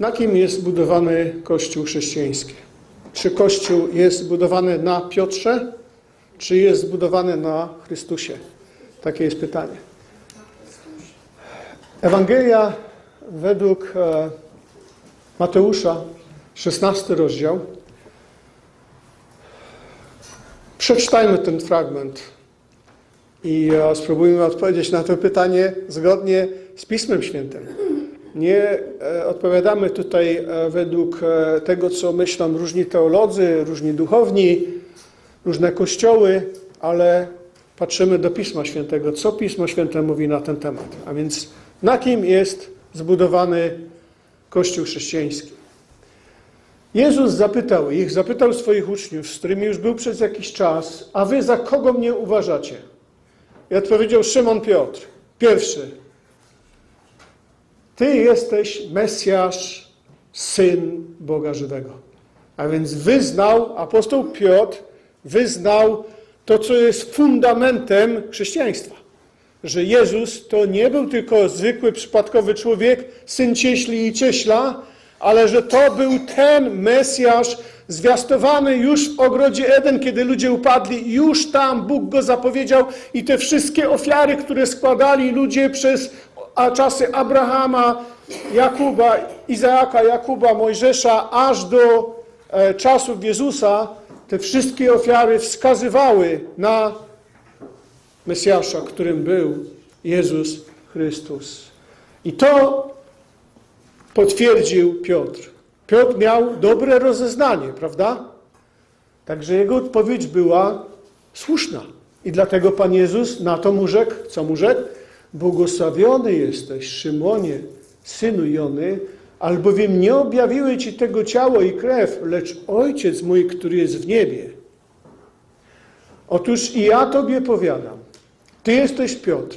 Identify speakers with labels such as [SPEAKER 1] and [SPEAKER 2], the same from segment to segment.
[SPEAKER 1] Na kim jest zbudowany Kościół chrześcijański? Czy Kościół jest zbudowany na Piotrze, czy jest zbudowany na Chrystusie? Takie jest pytanie. Ewangelia według e, Mateusza, 16 rozdział. Przeczytajmy ten fragment i e, spróbujmy odpowiedzieć na to pytanie zgodnie z Pismem Świętym. Nie e, odpowiadamy tutaj e, według e, tego, co myślą różni teolodzy, różni duchowni, różne kościoły, ale patrzymy do Pisma Świętego, co Pismo Święte mówi na ten temat. A więc na kim jest zbudowany Kościół chrześcijański? Jezus zapytał ich, zapytał swoich uczniów, z którymi już był przez jakiś czas, a wy za kogo mnie uważacie? I odpowiedział Szymon Piotr, pierwszy, ty jesteś Mesjasz, Syn Boga Żywego. A więc wyznał, apostoł Piotr wyznał to, co jest fundamentem chrześcijaństwa. Że Jezus to nie był tylko zwykły, przypadkowy człowiek, syn cieśli i cieśla, ale że to był ten Mesjasz zwiastowany już w ogrodzie Eden, kiedy ludzie upadli. Już tam Bóg go zapowiedział i te wszystkie ofiary, które składali ludzie przez a czasy Abrahama, Jakuba, Izaaka, Jakuba, Mojżesza, aż do e, czasów Jezusa, te wszystkie ofiary wskazywały na Mesjasza, którym był Jezus Chrystus. I to potwierdził Piotr. Piotr miał dobre rozeznanie, prawda? Także jego odpowiedź była słuszna. I dlatego Pan Jezus na to mu rzekł, co mu rzekł? Błogosławiony jesteś, Szymonie, synu Jony, albowiem nie objawiły ci tego ciało i krew, lecz Ojciec mój, który jest w niebie. Otóż i ja Tobie powiadam, Ty jesteś Piotr.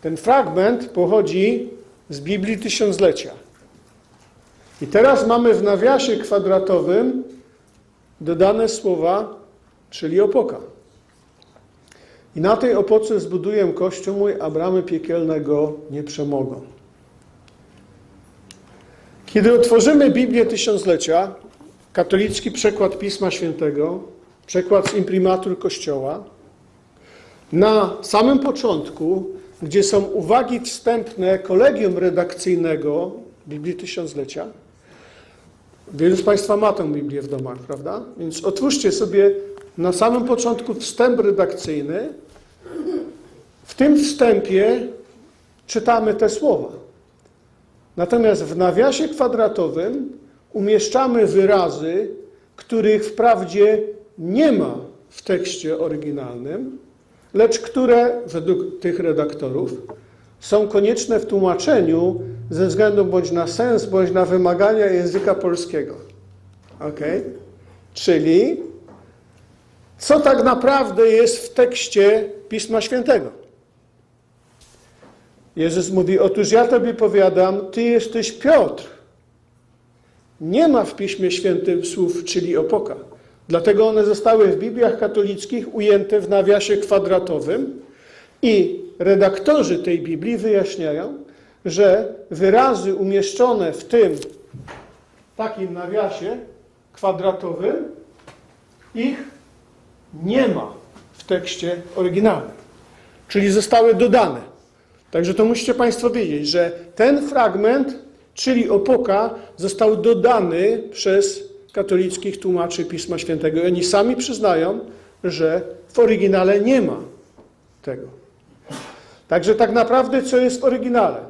[SPEAKER 1] Ten fragment pochodzi z Biblii Tysiąclecia. I teraz mamy w nawiasie kwadratowym dodane słowa, czyli opoka. I na tej opoce zbuduję kościół mój, a bramy piekielnego nie przemogą. Kiedy otworzymy Biblię Tysiąclecia, katolicki przekład Pisma Świętego, przekład z imprimatur Kościoła, na samym początku, gdzie są uwagi wstępne kolegium redakcyjnego Biblii Tysiąclecia, wielu z Państwa ma tę Biblię w domach, prawda? Więc otwórzcie sobie na samym początku wstęp redakcyjny. W tym wstępie czytamy te słowa. Natomiast w nawiasie kwadratowym umieszczamy wyrazy, których wprawdzie nie ma w tekście oryginalnym, lecz które według tych redaktorów są konieczne w tłumaczeniu ze względu bądź na sens, bądź na wymagania języka polskiego. Ok? Czyli co tak naprawdę jest w tekście Pisma Świętego. Jezus mówi, otóż ja Tobie powiadam, Ty jesteś Piotr. Nie ma w Piśmie Świętym słów, czyli opoka. Dlatego one zostały w Bibliach katolickich ujęte w nawiasie kwadratowym i redaktorzy tej Biblii wyjaśniają, że wyrazy umieszczone w tym takim nawiasie kwadratowym, ich nie ma w tekście oryginalnym. Czyli zostały dodane. Także to musicie Państwo wiedzieć, że ten fragment, czyli opoka, został dodany przez katolickich tłumaczy Pisma Świętego. I oni sami przyznają, że w oryginale nie ma tego. Także tak naprawdę, co jest w oryginale?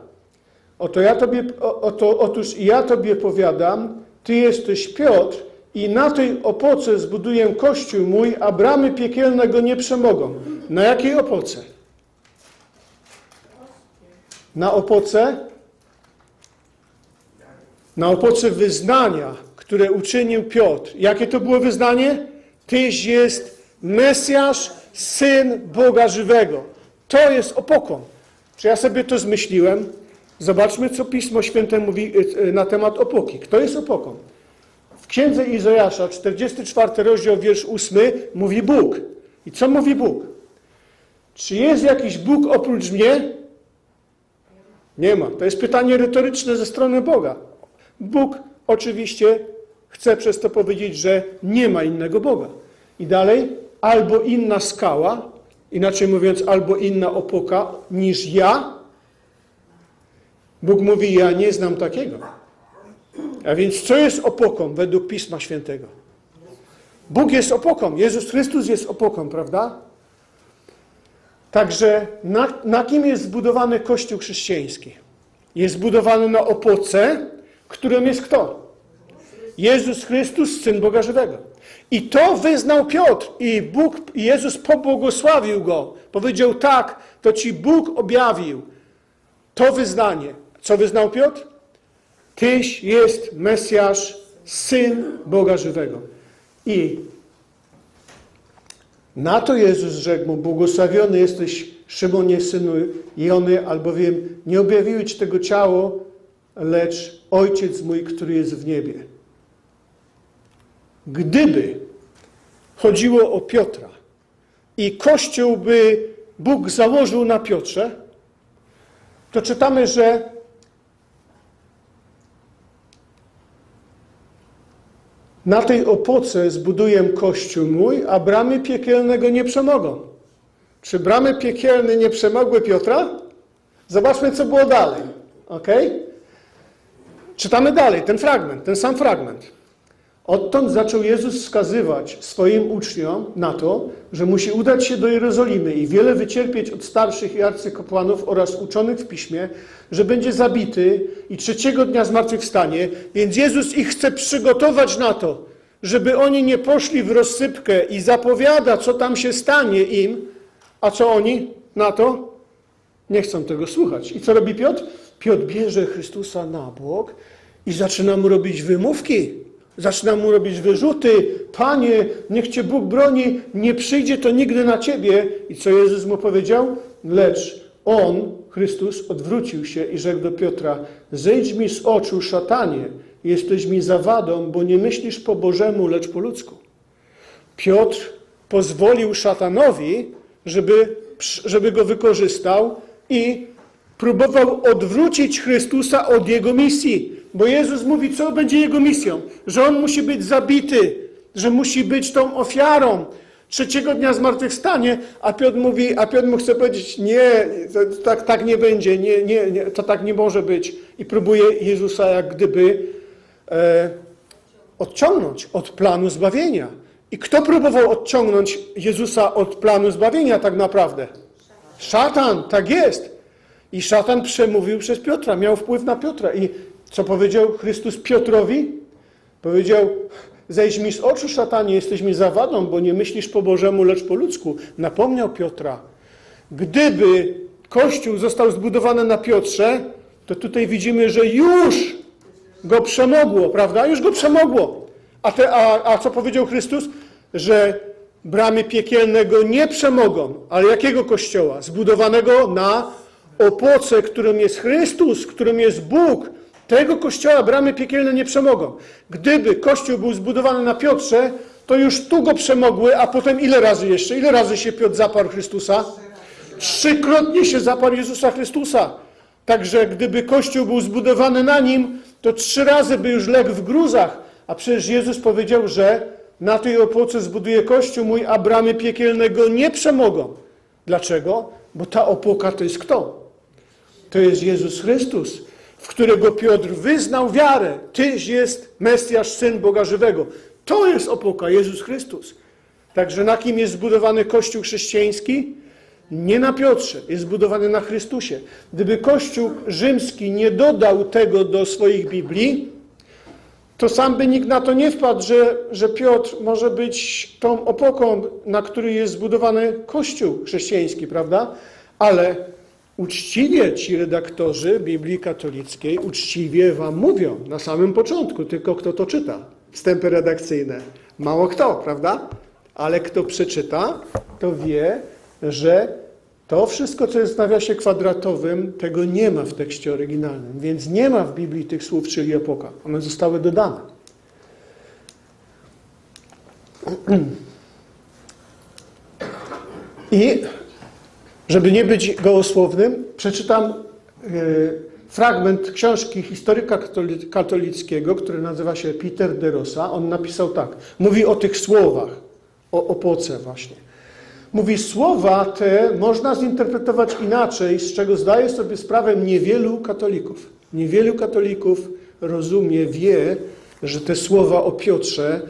[SPEAKER 1] Oto ja tobie, oto, otóż ja Tobie powiadam, Ty jesteś Piotr i na tej opoce zbuduję kościół mój, a bramy piekielne go nie przemogą. Na jakiej opoce? Na opoce? Na opoce wyznania, które uczynił Piotr. Jakie to było wyznanie? Tyś jest Mesjasz, Syn Boga żywego. To jest opoką. Czy ja sobie to zmyśliłem? Zobaczmy, co Pismo Święte mówi y, na temat opoki. Kto jest opoką? Księdze Izajasza, 44 rozdział, wiersz 8, mówi Bóg. I co mówi Bóg? Czy jest jakiś Bóg oprócz mnie? Nie ma. To jest pytanie retoryczne ze strony Boga. Bóg oczywiście chce przez to powiedzieć, że nie ma innego Boga. I dalej, albo inna skała, inaczej mówiąc, albo inna opoka niż ja. Bóg mówi, ja nie znam takiego. A więc co jest opoką według Pisma Świętego? Bóg jest opoką, Jezus Chrystus jest opoką, prawda? Także na, na kim jest zbudowany Kościół chrześcijański? Jest zbudowany na opoce, którym jest kto? Jezus Chrystus, Syn Boga Żywego. I to wyznał Piotr i Bóg, i Jezus pobłogosławił go. Powiedział tak, to ci Bóg objawił to wyznanie. Co wyznał Piotr? Tyś jest Mesjasz, Syn Boga Żywego. I na to Jezus rzekł mu, błogosławiony jesteś Szymonie, synu Jony, albowiem nie objawiły ci tego ciało, lecz Ojciec mój, który jest w niebie. Gdyby chodziło o Piotra i Kościół by Bóg założył na Piotrze, to czytamy, że na tej opoce zbuduję Kościół mój, a bramy piekielnego nie przemogą. Czy bramy piekielne nie przemogły Piotra? Zobaczmy, co było dalej. ok? Czytamy dalej ten fragment, ten sam fragment. Odtąd zaczął Jezus wskazywać swoim uczniom na to, że musi udać się do Jerozolimy i wiele wycierpieć od starszych i arcykapłanów oraz uczonych w piśmie, że będzie zabity i trzeciego dnia zmartwychwstanie. Więc Jezus ich chce przygotować na to, żeby oni nie poszli w rozsypkę i zapowiada, co tam się stanie im, a co oni na to? Nie chcą tego słuchać. I co robi Piotr? Piotr bierze Chrystusa na bok i zaczyna mu robić wymówki. Zaczyna mu robić wyrzuty. Panie, niech Cię Bóg broni, nie przyjdzie to nigdy na Ciebie. I co Jezus mu powiedział? Lecz On, Chrystus, odwrócił się i rzekł do Piotra, zejdź mi z oczu, szatanie, jesteś mi zawadą, bo nie myślisz po Bożemu, lecz po ludzku. Piotr pozwolił szatanowi, żeby, żeby go wykorzystał i próbował odwrócić Chrystusa od jego misji. Bo Jezus mówi, co będzie jego misją? Że on musi być zabity, że musi być tą ofiarą. Trzeciego dnia zmartwychwstanie, a Piotr mówi, a Piotr mu chce powiedzieć, nie, tak, tak nie będzie, nie, nie, nie, to tak nie może być. I próbuje Jezusa jak gdyby e, odciągnąć od planu zbawienia. I kto próbował odciągnąć Jezusa od planu zbawienia tak naprawdę? Szatan, tak jest. I szatan przemówił przez Piotra, miał wpływ na Piotra. I co powiedział Chrystus Piotrowi? Powiedział, zejdź mi z oczu, szatanie, jesteś mi zawadą, bo nie myślisz po Bożemu, lecz po ludzku. Napomniał Piotra. Gdyby Kościół został zbudowany na Piotrze, to tutaj widzimy, że już go przemogło, prawda? Już go przemogło. A, te, a, a co powiedział Chrystus? Że bramy piekielnego nie przemogą, ale jakiego kościoła? Zbudowanego na opoce, którym jest Chrystus, którym jest Bóg. Tego kościoła bramy piekielne nie przemogą. Gdyby kościół był zbudowany na Piotrze, to już tu go przemogły, a potem ile razy jeszcze? Ile razy się Piotr zaparł Chrystusa? Trzykrotnie się zaparł Jezusa Chrystusa. Także gdyby kościół był zbudowany na nim, to trzy razy by już legł w gruzach. A przecież Jezus powiedział, że na tej opoce zbuduje kościół mój, a bramy piekielnego nie przemogą. Dlaczego? Bo ta opoka to jest kto? To jest Jezus Chrystus, w którego Piotr wyznał wiarę. Tyś jest Mesjasz, Syn Boga Żywego. To jest opoka, Jezus Chrystus. Także na kim jest zbudowany Kościół chrześcijański? Nie na Piotrze, jest zbudowany na Chrystusie. Gdyby Kościół rzymski nie dodał tego do swoich Biblii, to sam by nikt na to nie wpadł, że, że Piotr może być tą opoką, na której jest zbudowany Kościół chrześcijański, prawda? Ale uczciwie ci redaktorzy Biblii Katolickiej uczciwie wam mówią na samym początku, tylko kto to czyta. Wstępy redakcyjne. Mało kto, prawda? Ale kto przeczyta, to wie, że to wszystko, co jest w nawiasie kwadratowym, tego nie ma w tekście oryginalnym. Więc nie ma w Biblii tych słów, czyli epoka. One zostały dodane. I żeby nie być gołosłownym, przeczytam yy, fragment książki historyka katoli- katolickiego, który nazywa się Peter de Rosa. On napisał tak, mówi o tych słowach, o opoce właśnie. Mówi, słowa te można zinterpretować inaczej, z czego zdaje sobie sprawę niewielu katolików. Niewielu katolików rozumie, wie, że te słowa o Piotrze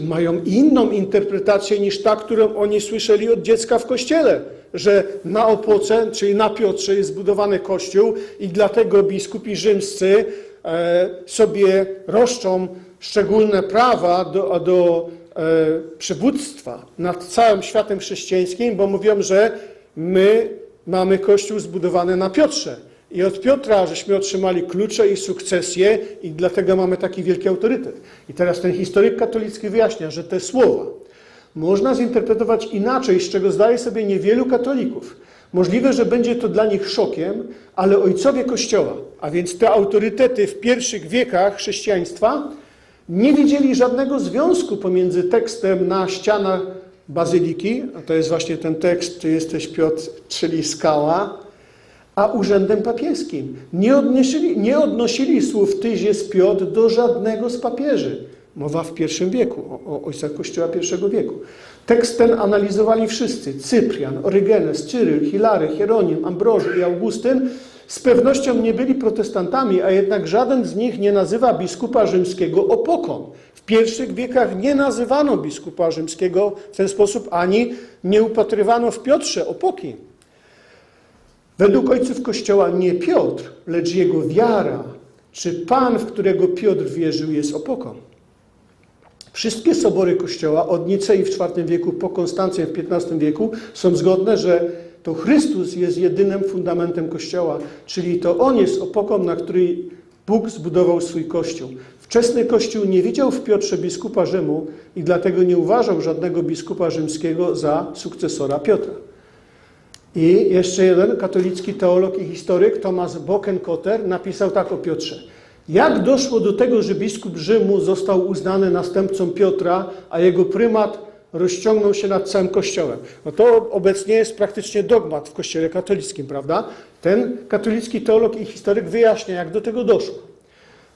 [SPEAKER 1] mają inną interpretację niż ta, którą oni słyszeli od dziecka w kościele. Że na opoce, czyli na Piotrze jest zbudowany kościół i dlatego biskupi rzymscy e, sobie roszczą szczególne prawa do, do e, przywództwa nad całym światem chrześcijańskim, bo mówią, że my mamy kościół zbudowany na Piotrze. I od Piotra żeśmy otrzymali klucze i sukcesję i dlatego mamy taki wielki autorytet. I teraz ten historyk katolicki wyjaśnia, że te słowa można zinterpretować inaczej, z czego zdaje sobie niewielu katolików. Możliwe, że będzie to dla nich szokiem, ale ojcowie Kościoła, a więc te autorytety w pierwszych wiekach chrześcijaństwa, nie widzieli żadnego związku pomiędzy tekstem na ścianach bazyliki, a to jest właśnie ten tekst, Ty jesteś Piotr, czyli skała, a urzędem papieskim. Nie odnosili, nie odnosili słów Tyś jest Piotr do żadnego z papieży. Mowa w I wieku, o, o ojcach Kościoła I wieku. Tekst ten analizowali wszyscy. Cyprian, Orygenes, Cyryl, Hilary, Hieronim, Ambroży i Augustyn z pewnością nie byli protestantami, a jednak żaden z nich nie nazywa biskupa rzymskiego opoką. W pierwszych wiekach nie nazywano biskupa rzymskiego w ten sposób, ani nie upatrywano w Piotrze opoki. Według ojców Kościoła nie Piotr, lecz jego wiara, czy Pan, w którego Piotr wierzył, jest opoką. Wszystkie sobory Kościoła od Nicei w IV wieku po Konstancję w XV wieku są zgodne, że to Chrystus jest jedynym fundamentem Kościoła, czyli to On jest opoką, na której Bóg zbudował swój Kościół. Wczesny Kościół nie widział w Piotrze biskupa Rzymu i dlatego nie uważał żadnego biskupa rzymskiego za sukcesora Piotra. I jeszcze jeden katolicki teolog i historyk, Thomas Bokenkotter, napisał tak o Piotrze. Jak doszło do tego, że biskup Rzymu został uznany następcą Piotra, a jego prymat rozciągnął się nad całym Kościołem? No to obecnie jest praktycznie dogmat w Kościele katolickim, prawda? Ten katolicki teolog i historyk wyjaśnia, jak do tego doszło.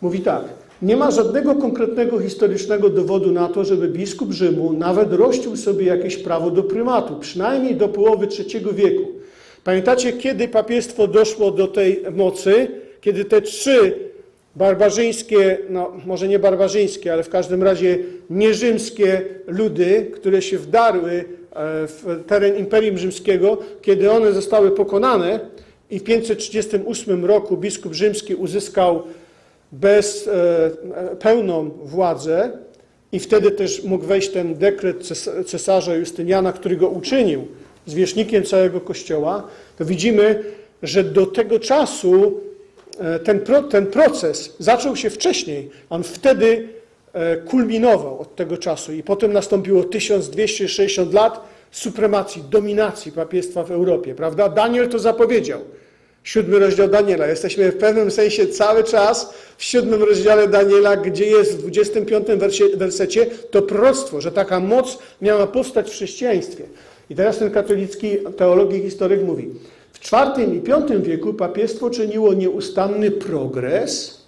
[SPEAKER 1] Mówi tak, nie ma żadnego konkretnego historycznego dowodu na to, żeby biskup Rzymu nawet rościł sobie jakieś prawo do prymatu, przynajmniej do połowy III wieku. Pamiętacie, kiedy papiestwo doszło do tej mocy? Kiedy te trzy barbarzyńskie, no może nie barbarzyńskie, ale w każdym razie nierzymskie ludy, które się wdarły e, w teren Imperium Rzymskiego, kiedy one zostały pokonane i w 538 roku biskup rzymski uzyskał bez e, pełną władzę i wtedy też mógł wejść ten dekret ces- cesarza Justyniana, który go uczynił zwierzchnikiem całego Kościoła, to widzimy, że do tego czasu e, ten, pro, ten proces zaczął się wcześniej. On wtedy e, kulminował od tego czasu i potem nastąpiło 1260 lat supremacji, dominacji papiestwa w Europie, prawda? Daniel to zapowiedział. Siódmy rozdział Daniela. Jesteśmy w pewnym sensie cały czas w siódmym rozdziale Daniela, gdzie jest w 25 wersie, wersecie to proroctwo, że taka moc miała powstać w chrześcijaństwie. I teraz ten katolicki teolog i historyk mówi, w IV i V wieku papiestwo czyniło nieustanny progres,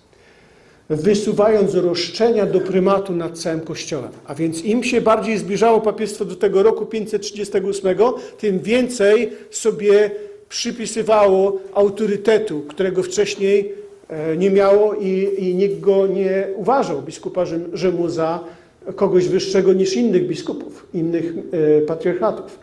[SPEAKER 1] wysuwając roszczenia do prymatu nad całym Kościołem. A więc im się bardziej zbliżało papiestwo do tego roku 538, tym więcej sobie przypisywało autorytetu, którego wcześniej e, nie miało i, i nikt go nie uważał, biskupa Rzym, Rzymu, za kogoś wyższego niż innych biskupów, innych e, patriarchatów.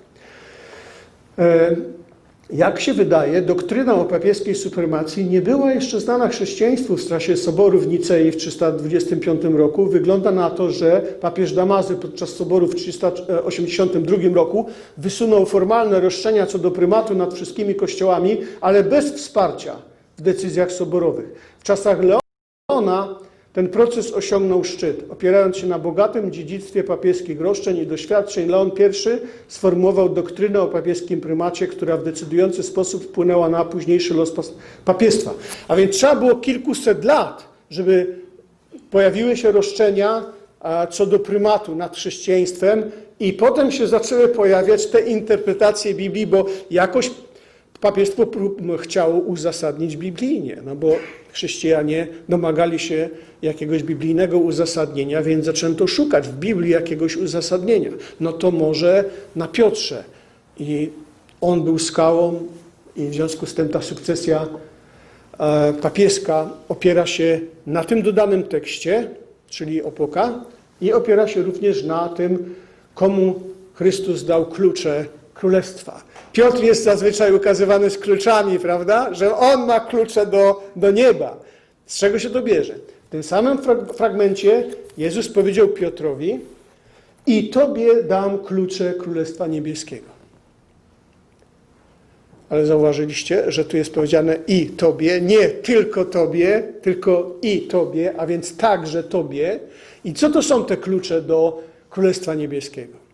[SPEAKER 1] Jak się wydaje, doktryna o papieskiej supremacji nie była jeszcze znana chrześcijaństwu w czasie Soboru w Nicei w 325 roku. Wygląda na to, że papież Damazy podczas Soboru w 382 roku wysunął formalne roszczenia co do prymatu nad wszystkimi kościołami, ale bez wsparcia w decyzjach soborowych. W czasach Leona ten proces osiągnął szczyt. Opierając się na bogatym dziedzictwie papieskich roszczeń i doświadczeń, Leon I sformułował doktrynę o papieskim prymacie, która w decydujący sposób wpłynęła na późniejszy los papiestwa. A więc trzeba było kilkuset lat, żeby pojawiły się roszczenia co do prymatu nad chrześcijaństwem i potem się zaczęły pojawiać te interpretacje Biblii, bo jakoś papiestwo prób- chciało uzasadnić biblijnie, no bo chrześcijanie domagali się jakiegoś biblijnego uzasadnienia, więc zaczęto szukać w Biblii jakiegoś uzasadnienia. No to może na Piotrze. I on był skałą i w związku z tym ta sukcesja e, papieska opiera się na tym dodanym tekście, czyli opoka, i opiera się również na tym, komu Chrystus dał klucze królestwa. Piotr jest zazwyczaj ukazywany z kluczami, prawda? Że on ma klucze do, do nieba. Z czego się to bierze? W tym samym frag- fragmencie Jezus powiedział Piotrowi: I tobie dam klucze królestwa niebieskiego. Ale zauważyliście, że tu jest powiedziane i tobie, nie tylko tobie, tylko i tobie, a więc także tobie. I co to są te klucze do Królestwa Niebieskiego?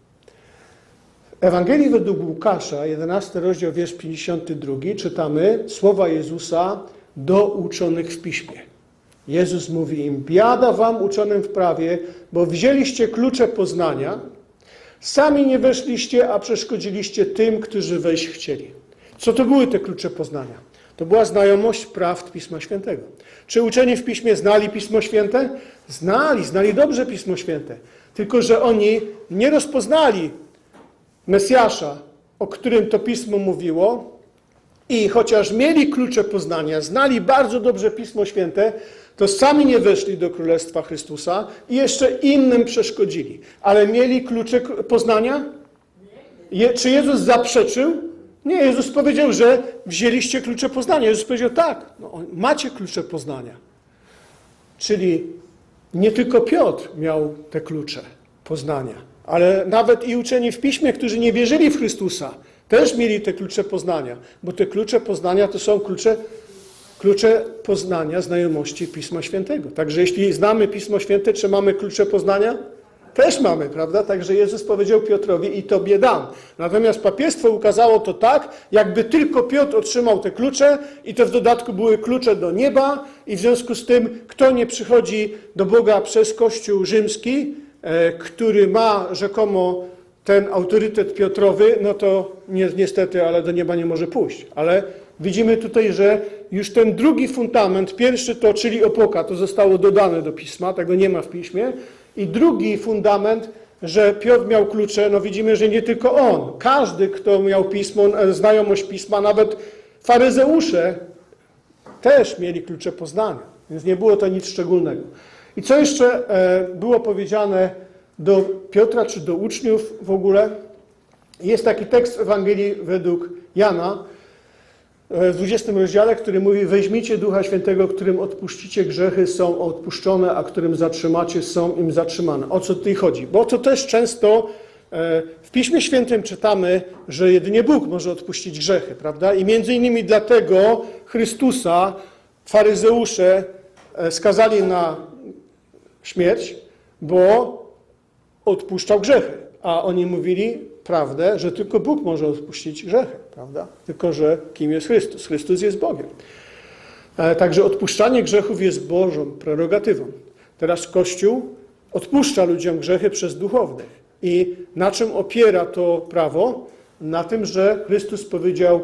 [SPEAKER 1] Ewangelii według Łukasza, 11 rozdział, wiersz 52, czytamy słowa Jezusa do uczonych w piśmie. Jezus mówi im: Biada wam uczonym w prawie, bo wzięliście klucze poznania, sami nie weszliście, a przeszkodziliście tym, którzy wejść chcieli. Co to były te klucze poznania? To była znajomość prawd Pisma Świętego. Czy uczeni w Piśmie znali Pismo Święte? Znali, znali dobrze Pismo Święte. Tylko, że oni nie rozpoznali Mesjasza, o którym to Pismo mówiło, i chociaż mieli klucze poznania, znali bardzo dobrze Pismo Święte, to sami nie weszli do Królestwa Chrystusa i jeszcze innym przeszkodzili. Ale mieli klucze poznania? Je, czy Jezus zaprzeczył? Nie, Jezus powiedział, że wzięliście klucze poznania. Jezus powiedział tak, no, macie klucze poznania. Czyli nie tylko Piotr miał te klucze poznania, ale nawet i uczeni w piśmie, którzy nie wierzyli w Chrystusa, też mieli te klucze poznania, bo te klucze poznania to są klucze, klucze poznania znajomości Pisma Świętego. Także jeśli znamy Pismo Święte, czy mamy klucze poznania? Też mamy, prawda? Także Jezus powiedział Piotrowi i Tobie dam. Natomiast papiestwo ukazało to tak, jakby tylko Piotr otrzymał te klucze i to w dodatku były klucze do nieba i w związku z tym, kto nie przychodzi do Boga przez Kościół rzymski, który ma rzekomo ten autorytet Piotrowy, no to ni- niestety, ale do nieba nie może pójść. Ale widzimy tutaj, że już ten drugi fundament, pierwszy to, czyli opoka, to zostało dodane do pisma, tego nie ma w piśmie. I drugi fundament, że Piotr miał klucze, no widzimy, że nie tylko on. Każdy, kto miał pismo, e, znajomość pisma, nawet faryzeusze też mieli klucze poznania, więc nie było to nic szczególnego. I co jeszcze e, było powiedziane do Piotra czy do uczniów w ogóle? Jest taki tekst Ewangelii według Jana e, w 20 rozdziale, który mówi: Weźmijcie Ducha Świętego, którym odpuścicie grzechy, są odpuszczone, a którym zatrzymacie, są im zatrzymane. O co tutaj chodzi? Bo to też często e, w Piśmie Świętym czytamy, że jedynie Bóg może odpuścić grzechy, prawda? I między innymi dlatego Chrystusa faryzeusze skazali na śmierć, bo odpuszczał grzechy. A oni mówili prawdę, że tylko Bóg może odpuścić grzechy, prawda? Tylko, że kim jest Chrystus? Chrystus jest Bogiem. E, Także odpuszczanie grzechów jest Bożą prerogatywą. Teraz Kościół odpuszcza ludziom grzechy przez duchownych. I na czym opiera to prawo? Na tym, że Chrystus powiedział: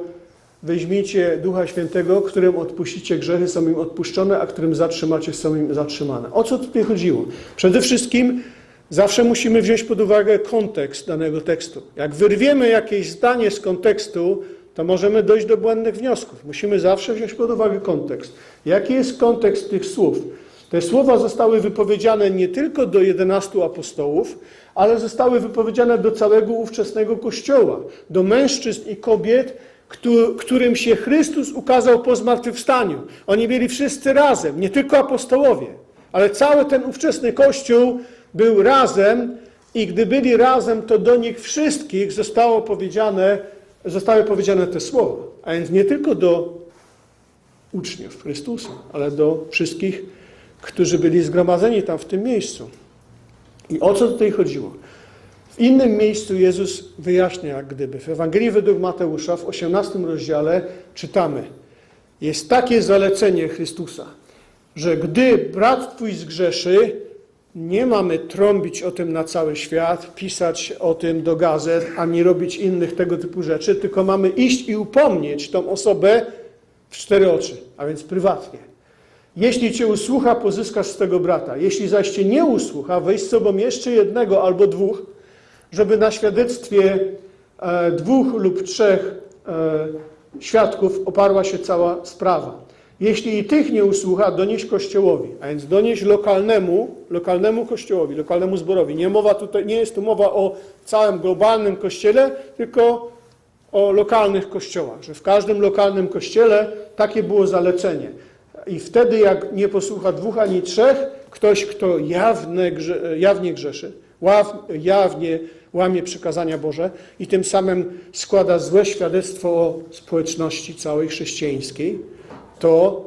[SPEAKER 1] Weźmijcie Ducha Świętego, którym odpuścicie grzechy, są im odpuszczone, a którym zatrzymacie, są im zatrzymane. O co tutaj chodziło? Przede wszystkim zawsze musimy wziąć pod uwagę kontekst danego tekstu. Jak wyrwiemy jakieś zdanie z kontekstu, to możemy dojść do błędnych wniosków. Musimy zawsze wziąć pod uwagę kontekst. Jaki jest kontekst tych słów? Te słowa zostały wypowiedziane nie tylko do 11 apostołów, ale zostały wypowiedziane do całego ówczesnego Kościoła, do mężczyzn i kobiet, którym się Chrystus ukazał po zmartwychwstaniu. Oni byli wszyscy razem, nie tylko apostołowie, ale cały ten ówczesny Kościół był razem i gdy byli razem, to do nich wszystkich zostało powiedziane, zostały powiedziane te słowa. A więc nie tylko do uczniów Chrystusa, ale do wszystkich, którzy byli zgromadzeni tam w tym miejscu. I o co tutaj chodziło? W innym miejscu Jezus wyjaśnia, jak gdyby. W Ewangelii według Mateusza w 18 rozdziale czytamy: Jest takie zalecenie Chrystusa, że gdy brat twój zgrzeszy, nie mamy trąbić o tym na cały świat, pisać o tym do gazet, ani robić innych tego typu rzeczy, tylko mamy iść i upomnieć tą osobę w cztery oczy, a więc prywatnie. Jeśli cię usłucha, pozyskasz z tego brata. Jeśli zaś cię nie usłucha, weź z sobą jeszcze jednego albo dwóch, żeby na świadectwie e, dwóch lub trzech e, świadków oparła się cała sprawa. Jeśli i tych nie usłucha, donieś kościołowi, a więc donieś lokalnemu, lokalnemu kościołowi, lokalnemu zborowi. Nie, mowa tutaj, nie jest tu mowa o całym globalnym kościele, tylko o lokalnych kościołach, że w każdym lokalnym kościele takie było zalecenie. I wtedy, jak nie posłucha dwóch ani trzech, ktoś, kto jawne, jawnie grzeszy, jawnie łamie przykazania Boże i tym samym składa złe świadectwo o społeczności całej chrześcijańskiej, to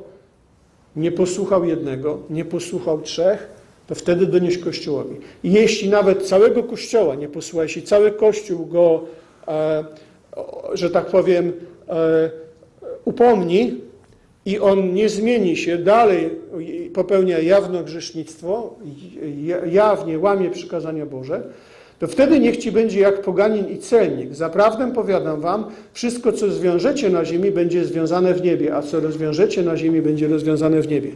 [SPEAKER 1] nie posłuchał jednego, nie posłuchał trzech, to wtedy donieś Kościołowi. I jeśli nawet całego Kościoła nie posłucha, jeśli cały Kościół go, e, że tak powiem, e, upomni i on nie zmieni się, dalej popełnia jawno grzesznictwo, jawnie łamie przykazania Boże, to wtedy niech ci będzie jak poganin i celnik. Zaprawdę powiadam wam, wszystko co zwiążecie na ziemi będzie związane w niebie, a co rozwiążecie na ziemi będzie rozwiązane w niebie.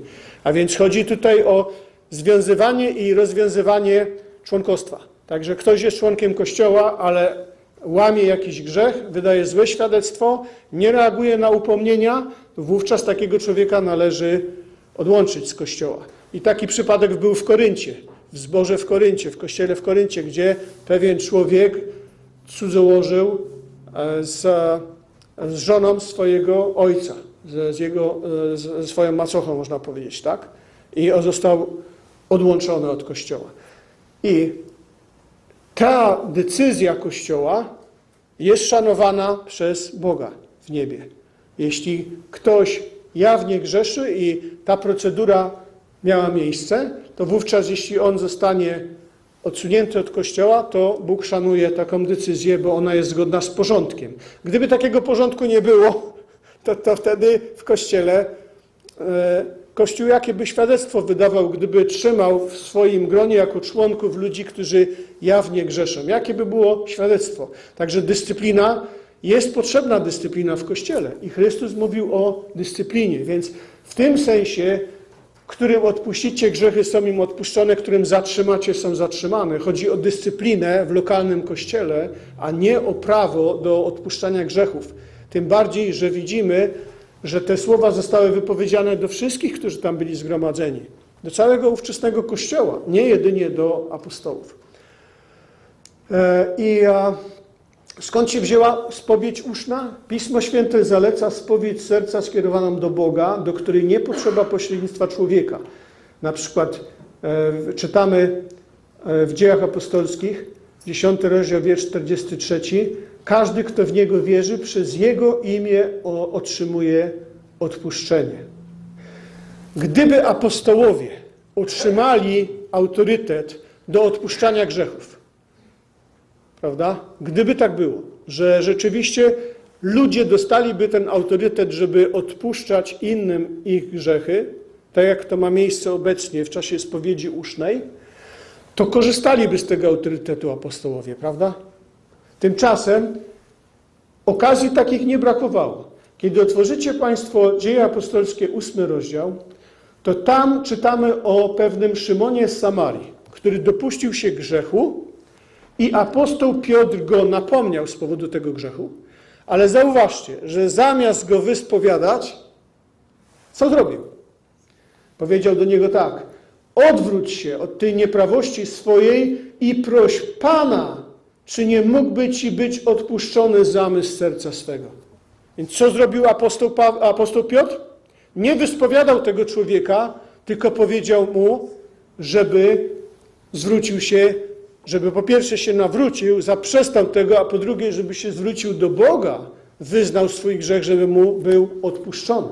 [SPEAKER 1] A więc chodzi tutaj o związywanie i rozwiązywanie członkostwa. Także ktoś jest członkiem Kościoła, ale łamie jakiś grzech, wydaje złe świadectwo, nie reaguje na upomnienia, wówczas takiego człowieka należy odłączyć z Kościoła. I taki przypadek był w Koryncie w zborze w Koryncie, w kościele w Koryncie, gdzie pewien człowiek cudzołożył e, z, z żoną swojego ojca, z, jego, e, z swoją macochą, można powiedzieć, tak? I został odłączony od kościoła. I ta decyzja kościoła jest szanowana przez Boga w niebie. Jeśli ktoś jawnie grzeszy i ta procedura miała miejsce, to wówczas jeśli on zostanie odsunięty od Kościoła, to Bóg szanuje taką decyzję, bo ona jest zgodna z porządkiem. Gdyby takiego porządku nie było, to, to wtedy w Kościele e, Kościół jakie by świadectwo wydawał, gdyby trzymał w swoim gronie jako członków ludzi, którzy jawnie grzeszą? Jakie by było świadectwo? Także dyscyplina, jest potrzebna dyscyplina w Kościele i Chrystus mówił o dyscyplinie, więc w tym sensie którym odpuścicie grzechy są im odpuszczone, którym zatrzymacie są zatrzymane. Chodzi o dyscyplinę w lokalnym kościele, a nie o prawo do odpuszczania grzechów. Tym bardziej, że widzimy, że te słowa zostały wypowiedziane do wszystkich, którzy tam byli zgromadzeni. Do całego ówczesnego kościoła, nie jedynie do apostołów. E, I Skąd się wzięła spowiedź uszna? Pismo Święte zaleca spowiedź serca skierowaną do Boga, do której nie potrzeba pośrednictwa człowieka. Na przykład e, czytamy e, w dziejach apostolskich, 10 rozdział, wiersz 43. Każdy, kto w Niego wierzy, przez Jego imię otrzymuje odpuszczenie. Gdyby apostołowie otrzymali autorytet do odpuszczania grzechów, Prawda? Gdyby tak było, że rzeczywiście ludzie dostaliby ten autorytet, żeby odpuszczać innym ich grzechy, tak jak to ma miejsce obecnie w czasie spowiedzi usznej, to korzystaliby z tego autorytetu apostołowie, prawda? Tymczasem okazji takich nie brakowało. Kiedy otworzycie Państwo Dzieje Apostolskie, ósmy rozdział, to tam czytamy o pewnym Szymonie z Samarii, który dopuścił się grzechu i apostoł Piotr go napomniał z powodu tego grzechu, ale zauważcie, że zamiast go wyspowiadać, co zrobił? Powiedział do niego tak: odwróć się od tej nieprawości swojej i proś Pana, czy nie mógłby ci być odpuszczony zamysł serca swego. Więc co zrobił apostoł, pa apostoł Piotr? Nie wyspowiadał tego człowieka, tylko powiedział mu, żeby zwrócił się żeby po pierwsze się nawrócił, zaprzestał tego, a po drugie, żeby się zwrócił do Boga, wyznał swój grzech, żeby mu był odpuszczony.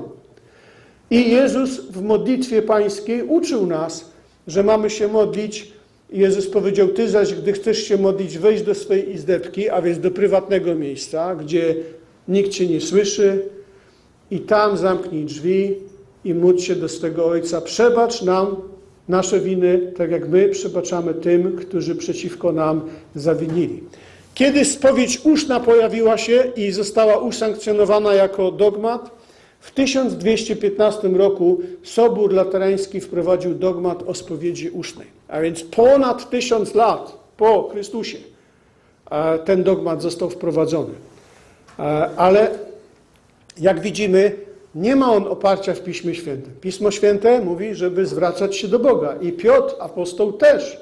[SPEAKER 1] I Jezus w modlitwie pańskiej uczył nas, że mamy się modlić. Jezus powiedział, ty zaś, gdy chcesz się modlić, wejdź do swojej izdebki, a więc do prywatnego miejsca, gdzie nikt cię nie słyszy i tam zamknij drzwi i módl się do swego Ojca, przebacz nam nasze winy, tak jak my przebaczamy tym, którzy przeciwko nam zawinili. Kiedy spowiedź uszna pojawiła się i została usankcjonowana jako dogmat, w 1215 roku Sobór Laterański wprowadził dogmat o spowiedzi usznej. A więc ponad tysiąc lat po Chrystusie e, ten dogmat został wprowadzony. E, Ale jak widzimy, nie ma on oparcia w Piśmie Świętym. Pismo Święte mówi, żeby zwracać się do Boga. I Piotr, apostoł, też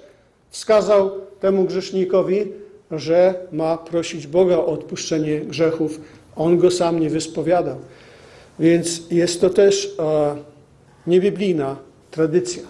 [SPEAKER 1] wskazał temu grzesznikowi, że ma prosić Boga o odpuszczenie grzechów. On go sam nie wyspowiadał. Więc jest to też e, niebiblijna tradycja.